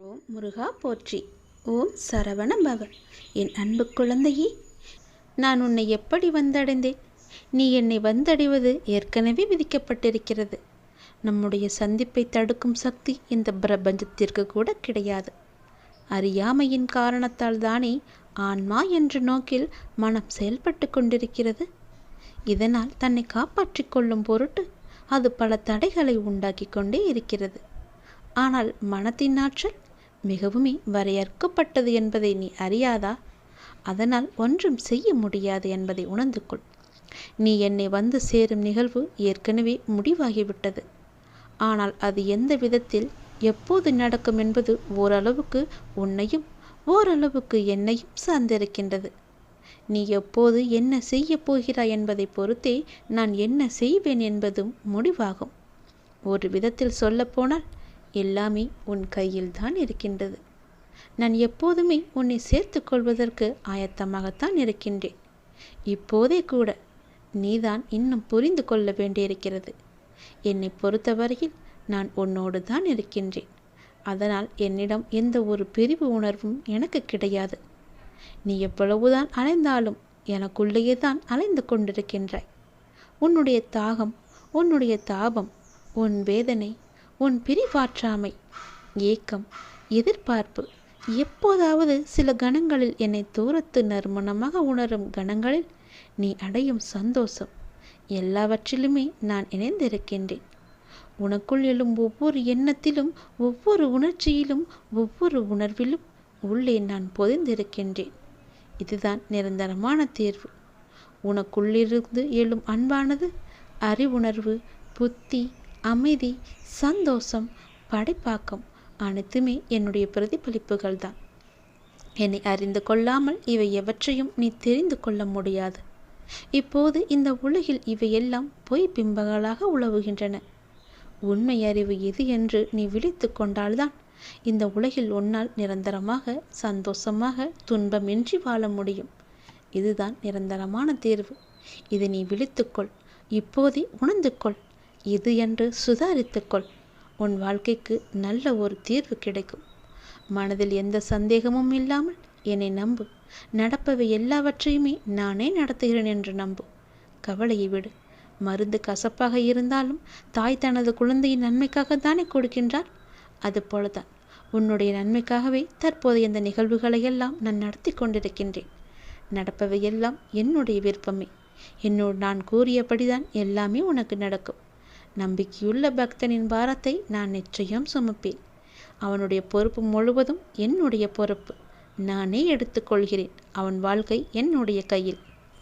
ஓம் முருகா போற்றி. ஓம் சரவண பவ என் அன்பு குழந்தையே நான் உன்னை எப்படி வந்தடைந்தேன்? நீ என்னை வந்தடைவது ஏற்கனவே விதிக்கப்பட்டிருக்கிறது. நம்முடைய சந்திப்பை தடுக்கும் சக்தி இந்த பிரபஞ்சத்திற்கு கூட கிடையாது. அறியாமையின் காரணத்தால் தானே ஆன்மா என்ற நோக்கில் மனம் செயல்பட்டு கொண்டிருக்கிறது. இதனால் தன்னை காப்பாற்றிக் கொள்ளும் பொருட்டு அது பல தடைகளை உண்டாக்கி கொண்டே இருக்கிறது. ஆனால் மனத்தின் ஆற்றல் மிகவுமே வரையறுக்கப்பட்டது என்பதை நீ அறியாதா? அதனால் ஒன்றும் செய்ய முடியாது என்பதை உணர்ந்து கொள் நீ என்னை வந்து சேரும் நிகழ்வு ஏற்கனவே முடிவாகிவிட்டது. ஆனால் அது எந்த விதத்தில் எப்போது நடக்கும் என்பது ஓரளவுக்கு உன்னையும் ஓரளவுக்கு என்னையும் சார்ந்திருக்கின்றது. நீ எப்போது என்ன செய்ய போகிறாய் என்பதை பொறுத்தே நான் என்ன செய்வேன் என்பதும் முடிவாகும். ஒரு விதத்தில் சொல்லப்போனால் எல்லாமே உன் கையில்தான் இருக்கின்றது. நான் எப்போதுமே உன்னை சேர்த்து கொள்வதற்கு ஆயத்தமாகத்தான் இருக்கின்றேன். இப்போதே கூட நீதான் இன்னும் புரிந்து கொள்ள வேண்டியிருக்கிறது. என்னை பொறுத்தவரையில் நான் உன்னோடு தான் இருக்கின்றேன். அதனால் என்னிடம் எந்த ஒரு பிரிவு உணர்வும் எனக்கு கிடையாது. நீ எவ்வளவுதான் அலைந்தாலும் எனக்குள்ளேயே தான் அலைந்து கொண்டிருக்கின்றாய். உன்னுடைய தாகம் உன்னுடைய தாபம் உன் வேதனை உன் பிரிவாற்றாமை. ஏக்கம் எதிர்பார்ப்பு. எப்போதாவது சில கணங்களில் என்னை தூரத்து நறுமணமாக உணரும் கணங்களில் நீ அடையும் சந்தோஷம். எல்லாவற்றிலுமே நான் இணைந்திருக்கின்றேன். உனக்குள் எழும் ஒவ்வொரு எண்ணத்திலும் ஒவ்வொரு உணர்ச்சியிலும் ஒவ்வொரு உணர்விலும் உள்ளே நான் பொதிந்திருக்கின்றேன். இதுதான் நிரந்தரமான தேர்வு. உனக்குள்ளிருந்து எழும் அன்பானது அறிவுணர்வு புத்தி அமைதி சந்தோஷம் படைப்பாக்கம் அனைத்துமே என்னுடைய பிரதிபலிப்புகள் தான் என்னை அறிந்து கொள்ளாமல் இவை எவற்றையும் நீ தெரிந்து கொள்ள முடியாது. இப்போது இந்த உலகில் இவையெல்லாம் பொய் பிம்பங்களாக உழவுகின்றன. உண்மை அறிவு எது என்று நீ விழித்து கொண்டால்தான் இந்த உலகில் உன்னால் நிரந்தரமாக சந்தோஷமாக துன்பமின்றி வாழ முடியும். இதுதான் நிரந்தரமான தேர்வு. இதை நீ விழித்துக்கொள் இப்போதே உணர்ந்து கொள். இது என்று சுதாரித்துக்கொள். உன் வாழ்க்கைக்கு நல்ல ஒரு தீர்வு கிடைக்கும். மனதில் எந்த சந்தேகமும் இல்லாமல் என்னை நம்பு. நடப்பவை எல்லாவற்றையுமே நானே நடத்துகிறேன் என்று நம்பு. கவலையை விடு. மருந்து கசப்பாக இருந்தாலும் தாய் தனது குழந்தையின் நன்மைக்காக தானே கொடுக்கின்றார் அதுபோலதான் உன்னுடைய நன்மைக்காகவே தற்போது இந்த நிகழ்வுகளை எல்லாம் நான் நடத்தி கொண்டிருக்கின்றேன். நடப்பவை எல்லாம் என்னுடைய விருப்பமே. என்னோடு நான் கூறியபடிதான் எல்லாமே உனக்கு நடக்கும். நம்பிக்கையுள்ள பக்தனின் பாரத்தை நான் நிச்சயம் சுமப்பேன். அவனுடைய பொறுப்பு முழுவதும் என்னுடைய பொறுப்பு. நானே எடுத்துக்கொள்கிறேன். அவன் வாழ்க்கை என்னுடைய கையில்.